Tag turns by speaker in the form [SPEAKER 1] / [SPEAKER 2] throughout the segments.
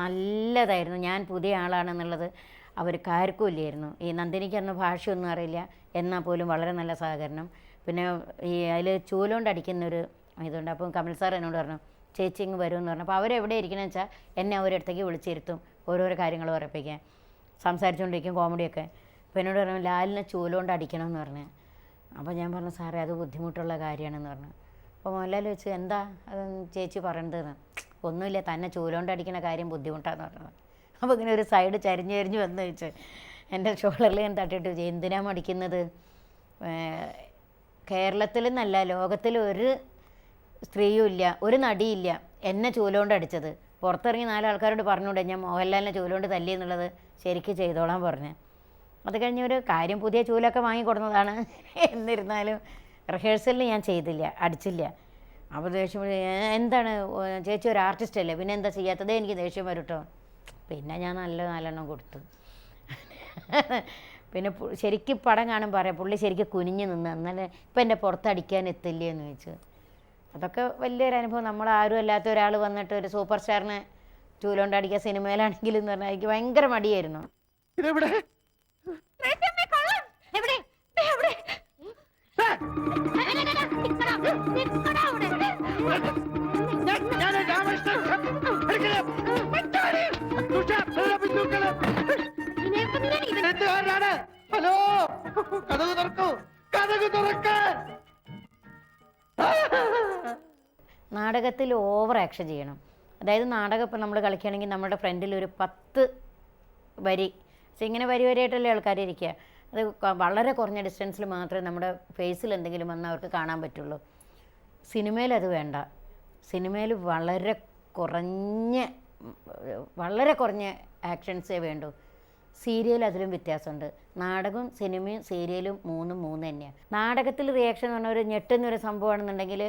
[SPEAKER 1] നല്ലതായിരുന്നു. ഞാൻ പുതിയ ആളാണെന്നുള്ളത് അവർക്ക് ആർക്കും ഇല്ലായിരുന്നു. ഈ നന്ദിനിക്ക് അന്ന് ഭാഷയൊന്നും അറിയില്ല. എന്നാൽ പോലും വളരെ നല്ല സഹകരണം. പിന്നെ ഈ അതിൽ ചൂലോണ്ട് അടിക്കുന്നൊരു ഇതുണ്ട്. അപ്പം കമൽ സാർ എന്നോട് പറഞ്ഞു ചേച്ചി ഇങ്ങ് വരുമെന്ന് പറഞ്ഞു. അപ്പോൾ അവരെവിടെ ഇരിക്കണമെന്ന് വെച്ചാൽ എന്നെ അവരടുത്തേക്ക് വിളിച്ചിരുത്തും ഓരോരോ കാര്യങ്ങൾ ഉറപ്പിക്കാൻ. സംസാരിച്ചുകൊണ്ടിരിക്കും കോമഡിയൊക്കെ അപ്പോൾ എന്നോട് പറഞ്ഞു ലാലിനെ ചൂലോണ്ട് അടിക്കണം എന്ന് പറഞ്ഞു. അപ്പോൾ ഞാൻ പറഞ്ഞു സാറേ അത് ബുദ്ധിമുട്ടുള്ള കാര്യമാണെന്ന് പറഞ്ഞു. അപ്പോൾ മോഹൻലാൽ വെച്ച് എന്താ അത് ചേച്ചി പറയണ്ടതെന്ന് ഒന്നുമില്ല തന്നെ ചൂലോണ്ട് അടിക്കുന്ന കാര്യം ബുദ്ധിമുട്ടാന്ന് പറഞ്ഞത്. അപ്പോൾ ഇങ്ങനെ ഒരു സൈഡ് ചരിഞ്ഞ് ചരിഞ്ഞ് വന്ന് വെച്ച് എന്റെ ഷോളറിൽ ഞാൻ തട്ടിയിട്ട് ചോദിച്ചു എന്തിനാ മടിക്കുന്നത്? കേരളത്തിൽ നല്ല ലോകത്തിൽ ഒരു സ്ത്രീയും ഇല്ല ഒരു നടിയില്ല എന്നെ ചൂലോണ്ട് അടിച്ചത്. പുറത്തിറങ്ങി നാലാൾക്കാരോട് പറഞ്ഞൂടെ ഞാൻ മോഹൻലാലിനെ ചൂലോണ്ട് തല്ലി എന്നുള്ളത് ശരിക്ക് ചെയ്തോളാൻ പറഞ്ഞു. അത് കഴിഞ്ഞ് ഒരു കാര്യം പുതിയ ചൂലൊക്കെ വാങ്ങിക്കൊടുന്നതാണ്. എന്നിരുന്നാലും റിഹേഴ്സലിൽ ഞാൻ ചെയ്തില്ല അടിച്ചില്ല. അപ്പോൾ ദേഷ്യം എന്താണ്? ചേച്ചി ഒരു ആർട്ടിസ്റ്റ് അല്ലേ? പിന്നെ എന്താ ചെയ്യാത്തത്? എനിക്ക് ദേഷ്യം വരും കേട്ടോ പിന്നെ ഞാൻ നല്ല നാലെണ്ണം കൊടുത്തു. പിന്നെ ശരിക്കും പടം കാണും പറയാം പുള്ളി ശരിക്കും കുനിഞ്ഞ് നിന്ന് എന്നാലും ഇപ്പം എന്റെ പുറത്തടിക്കാൻ എത്തില്ലേ? എന്ന് ചോദിച്ചു. അതൊക്കെ വലിയൊരു അനുഭവം. നമ്മൾ ആരും അല്ലാത്ത ഒരാൾ വന്നിട്ട് ഒരു സൂപ്പർ സ്റ്റാറിനെ ചൂലോണ്ടടിക്കുക സിനിമയിലാണെങ്കിലും എന്ന് പറഞ്ഞാൽ എനിക്ക് ഭയങ്കര മടിയായിരുന്നു.
[SPEAKER 2] ഹലോ കഥകു തുറക്കൂ കഥകു തുറക്കാൻ
[SPEAKER 1] നാടകത്തിൽ ഓവർ ആക്ഷൻ ചെയ്യണം. അതായത് നാടകം ഇപ്പം നമ്മൾ കളിക്കുകയാണെങ്കിൽ നമ്മുടെ ഫ്രണ്ടിൽ ഒരു പത്ത് വരി. പക്ഷെ ഇങ്ങനെ വരി വരിയായിട്ടല്ലേ ആൾക്കാർ ഇരിക്കുക. അത് വളരെ കുറഞ്ഞ ഡിസ്റ്റൻസിൽ മാത്രമേ നമ്മുടെ ഫേസിൽ എന്തെങ്കിലും വന്നാൽ അവർക്ക് കാണാൻ പറ്റുള്ളൂ. സിനിമയിൽ അത് വേണ്ട. സിനിമയിൽ വളരെ കുറഞ്ഞ വളരെ കുറഞ്ഞ ആക്ഷൻസേ വേണ്ടൂ. സീരിയൽ അതിലും വ്യത്യാസമുണ്ട്. നാടകവും സിനിമയും സീരിയലും മൂന്നും മൂന്ന് തന്നെയാണ് നാടകത്തിൽ റിയാക്ഷൻ എന്ന് പറഞ്ഞാൽ ഒരു ഞെട്ടുന്നൊരു സംഭവമാണെന്നുണ്ടെങ്കിൽ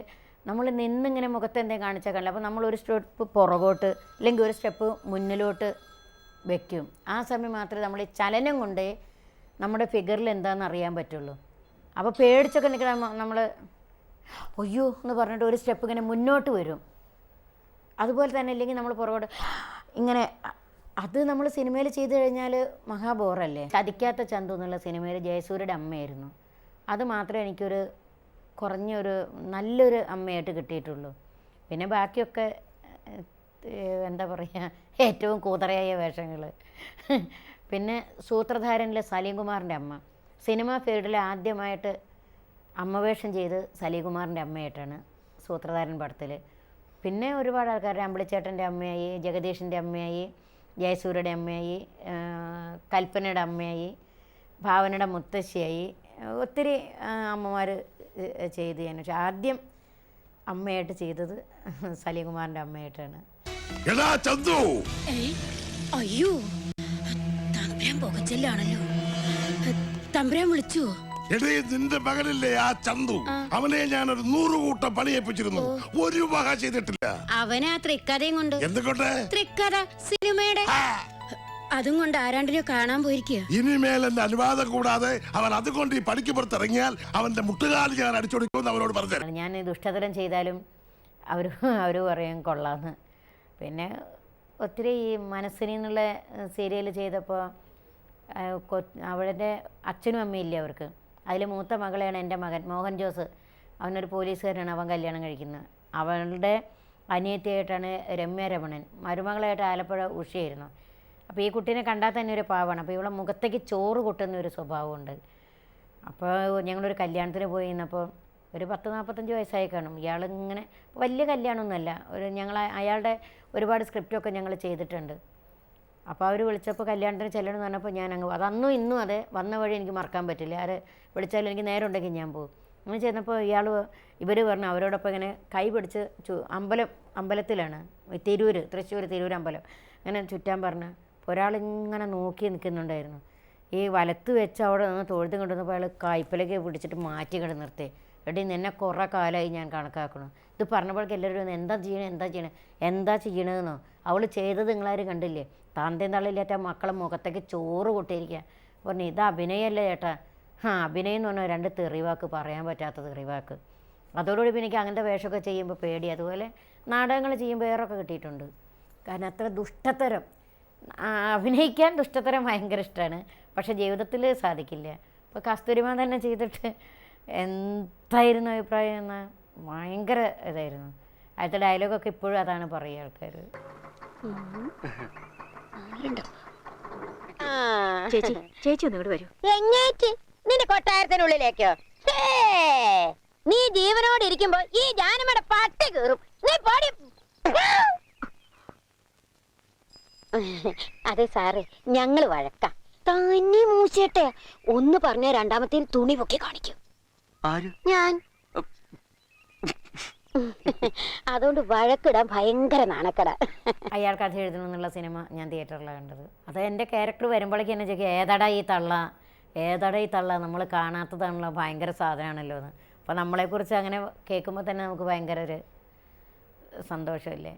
[SPEAKER 1] നമ്മൾ നിന്നിങ്ങനെ മുഖത്ത് എന്തെങ്കിലും കാണിച്ചാൽ കാണില്ല അപ്പോൾ നമ്മളൊരു സ്റ്റെപ്പ് പുറകോട്ട് അല്ലെങ്കിൽ ഒരു സ്റ്റെപ്പ് മുന്നിലോട്ട് വെക്കും. ആ സമയം മാത്രമേ നമ്മൾ ചലനം കൊണ്ടേ നമ്മുടെ ഫിഗറിൽ എന്താണെന്ന് അറിയാൻ പറ്റുള്ളൂ. അപ്പോൾ പേടിച്ചൊക്കെ നിൽക്കണം നമ്മൾ അയ്യോ എന്ന് പറഞ്ഞിട്ട് ഒരു സ്റ്റെപ്പ് ഇങ്ങനെ മുന്നോട്ട് വരും. അതുപോലെ തന്നെ ഇല്ലെങ്കിൽ നമ്മൾ പുറകോട്ട് ഇങ്ങനെ അത് നമ്മൾ സിനിമയിൽ ചെയ്തു കഴിഞ്ഞാൽ മഹാബോറല്ലേ ചതിക്കാത്ത ചന്തു എന്നുള്ള സിനിമയിൽ ജയസൂര്യയുടെ അമ്മയായിരുന്നു. അത് മാത്രമേ എനിക്കൊരു കുറഞ്ഞൊരു നല്ലൊരു അമ്മയായിട്ട് കിട്ടിയിട്ടുള്ളൂ. പിന്നെ ബാക്കിയൊക്കെ എന്താ പറയുക ഏറ്റവും കൂതറയായ വേഷങ്ങൾ പിന്നെ സൂത്രധാരനിലെ സലീംകുമാറിന്റെ അമ്മ. സിനിമാ ഫീൽഡിൽ ആദ്യമായിട്ട് അമ്മവേഷം ചെയ്ത് സലീകുമാറിന്റെ അമ്മയായിട്ടാണ് സൂത്രധാരൻ പടത്തിൽ പിന്നെ ഒരുപാട് ആൾക്കാർ അമ്പിളിച്ചേട്ടന്റെ അമ്മയായി ജഗദീഷിന്റെ അമ്മയായി ജയസൂര്യയുടെ അമ്മയായി കൽപ്പനയുടെ അമ്മയായി ഭാവനയുടെ മുത്തശ്ശിയായി ഒത്തിരി അമ്മമാർ ചെയ്ത് ഞാൻ പക്ഷെ ആദ്യം അമ്മയായിട്ട് ചെയ്തത് സലീകുമാറിന്റെ അമ്മയായിട്ടാണ്.
[SPEAKER 3] അയ്യോ തമ്പുരാൻ പുകച്ചല്ലാണല്ലോ. തമ്പുരാൻ വിളിച്ചു
[SPEAKER 4] എടേ നിന്റെ മകനില്ലേ ആ ചന്തു? അവനെ ഞാൻ ഒരു നൂറ് കൂട്ടം പണിയേപ്പിച്ചിരുന്നു ഒരു വക ചെയ്തിട്ടില്ല.
[SPEAKER 3] അവനാ തൃക്കഥയും കൊണ്ട്.
[SPEAKER 4] എന്തുകൊണ്ട്?
[SPEAKER 3] തൃക്കഥ സിനിമയുടെ. അതും കൊണ്ട് ആരാണ്ടിനെ കാണാൻ പോയിരിക്കുക
[SPEAKER 4] ഇനിമേൽ എന്റെ അനുവാദം കൂടാതെ അവൻ അതുകൊണ്ട് ഈ പണിക്ക് പുറത്തിറങ്ങിയാൽ അവന്റെ മുട്ടുകാലി ഞാൻ അടിച്ചൊടിക്കുമെന്ന് അവനോട് പറഞ്ഞു
[SPEAKER 1] ഞാൻ ദുഷ്ടതരം ചെയ്താലും അവർ അവർ പറയും കൊള്ളാന്ന്. പിന്നെ ഒത്തിരി ഈ മനസ്സിനിൽ നിന്നുള്ള സീരിയൽ ചെയ്തപ്പോൾ അവളുടെ അച്ഛനും അമ്മയില്ല അവർക്ക്? അതിൽ മൂത്ത മകളെയാണ് എന്റെ മകൻ മോഹൻ ജോസ്. അവനൊരു പോലീസുകാരനാണ് അവൻ കല്യാണം കഴിക്കുന്നത്. അവളുടെ അനിയത്തിയായിട്ടാണ് രമ്യ രമണൻ. മരുമകളായിട്ട് ആലപ്പുഴ ഉഷയായിരുന്നു. അപ്പോൾ ഈ കുട്ടീനെ കണ്ടാൽ തന്നെ ഒരു പാവമാണ് അപ്പോൾ ഇവളെ മുഖത്തേക്ക് ചോറ് കൊട്ടുന്ന ഒരു സ്വഭാവമുണ്ട്. അപ്പോൾ ഞങ്ങളൊരു കല്യാണത്തിന് പോയി നിന്നപ്പോൾ ഒരു പത്ത് നാൽപ്പത്തഞ്ച് വയസ്സായി കാണും. ഇയാളിങ്ങനെ വലിയ കല്യാണമൊന്നുമല്ല. ഒരു ഞങ്ങൾ അയാളുടെ ഒരുപാട് സ്ക്രിപ്റ്റൊക്കെ ഞങ്ങൾ ചെയ്തിട്ടുണ്ട്. അപ്പോൾ അവർ വിളിച്ചപ്പോൾ കല്യാണത്തിന് ചെല്ലണം എന്ന് പറഞ്ഞപ്പോൾ ഞാൻ അങ്ങ് അതന്നും ഇന്നും അതെ വന്ന വഴി എനിക്ക് മറക്കാൻ പറ്റില്ല. ആര് വിളിച്ചാലും എനിക്ക് നേരം ഉണ്ടെങ്കിൽ ഞാൻ പോകും. അങ്ങനെ ചെന്നപ്പോൾ ഇയാൾ ഇവർ പറഞ്ഞു അവരോടൊപ്പം ഇങ്ങനെ കൈ പിടിച്ച് ചു അമ്പലം അമ്പലത്തിലാണ്. തിരൂർ തൃശ്ശൂർ തിരൂർ അമ്പലം. അങ്ങനെ ചുറ്റാൻ പറഞ്ഞ് ഒരാളിങ്ങനെ നോക്കി നിൽക്കുന്നുണ്ടായിരുന്നു. ഈ വലത്ത് വെച്ച് അവിടെ നിന്ന് തൊഴുതും കൊണ്ടുവന്നപ്പോൾ അയാൾ കയ്പിലേക്ക് പിടിച്ചിട്ട് മാറ്റി കിട നിർത്തി. എടി നിന്നെ കുറേ കാലമായി ഞാൻ കണക്കാക്കണം. ഇത് പറഞ്ഞപ്പോഴേക്ക് എല്ലാവരും എന്താ ചെയ്യണേ എന്താ ചെയ്യണേ? എന്താ ചെയ്യണതെന്നോ അവൾ ചെയ്തത് നിങ്ങളാരും കണ്ടില്ലേ? താന്തേം തള്ളില്ലാത്ത ആ മക്കളെ മുഖത്തേക്ക് ചോറ് കൊട്ടിയിരിക്കുക പറഞ്ഞു ഇത് അഭിനയല്ലേ ചേട്ടാ? ആ അഭിനയം എന്ന് പറഞ്ഞാൽ രണ്ട് തെറിവാക്ക് പറയാൻ പറ്റാത്ത തെറിവാക്ക്. അതോടുകൂടി പിന്നെ എനിക്ക് അങ്ങനത്തെ വേഷമൊക്കെ ചെയ്യുമ്പോൾ പേടി. അതുപോലെ നാടകങ്ങൾ ചെയ്യുമ്പോൾ ഏറൊക്കെ കിട്ടിയിട്ടുണ്ട്. കാരണം അത്ര ദുഷ്ടത്തരം അഭിനയിക്കാൻ ദുഷ്ടതരം ഭയങ്കര ഇഷ്ടമാണ് പക്ഷേ ജീവിതത്തിൽ സാധിക്കില്ല. ഇപ്പോൾ കസ്തൂരിമാൻ തന്നെ ചെയ്തിട്ട് എന്തായിരുന്നു അഭിപ്രായം എന്ന ഭയങ്കര ഇതായിരുന്നു. അടുത്ത ഡയലോഗൊക്കെ ഇപ്പോഴും അതാണ് പറയുക ആൾക്കാർ.
[SPEAKER 5] ചേച്ചി ചേച്ചി ഒന്ന് ഇവിടെ വരൂ.
[SPEAKER 6] എങ്ങേറ്റ്? നിന്റെ കൊട്ടാരത്തിനുള്ളിലേക്കോ? നീ ജീവനോട് ഇരിക്കുമ്പോ ഈ ജാനമ്മയുടെ പട്ടി കീറും. നീ പോടി. അതെ സാറേ ഞങ്ങൾ വഴക്കാം. തന്നെ മൂച്ചേട്ടെ ഒന്ന് പറഞ്ഞ രണ്ടാമത്തെ തുണി പൊക്കി കാണിക്കും.
[SPEAKER 2] ആര്?
[SPEAKER 6] ഞാൻ. അതുകൊണ്ട് വഴക്കിടാൻ ഭയങ്കര നാണക്കട.
[SPEAKER 1] അയാൾ കഥ എഴുതണം എന്നുള്ള സിനിമ ഞാൻ തിയേറ്ററിലാണ് കണ്ടത്. അത് എന്റെ ക്യാരക്ടർ വരുമ്പോഴേക്കും എന്നെ ചോദിക്കുക ഏതടാ ഈ തള്ള? ഏതടാ ഈ തള്ള? നമ്മൾ കാണാത്തതാണല്ലോ ഭയങ്കര സാധനമാണല്ലോ എന്ന്. അപ്പോൾ നമ്മളെക്കുറിച്ച് അങ്ങനെ കേൾക്കുമ്പോൾ തന്നെ നമുക്ക് ഭയങ്കര ഒരു സന്തോഷമില്ലേ?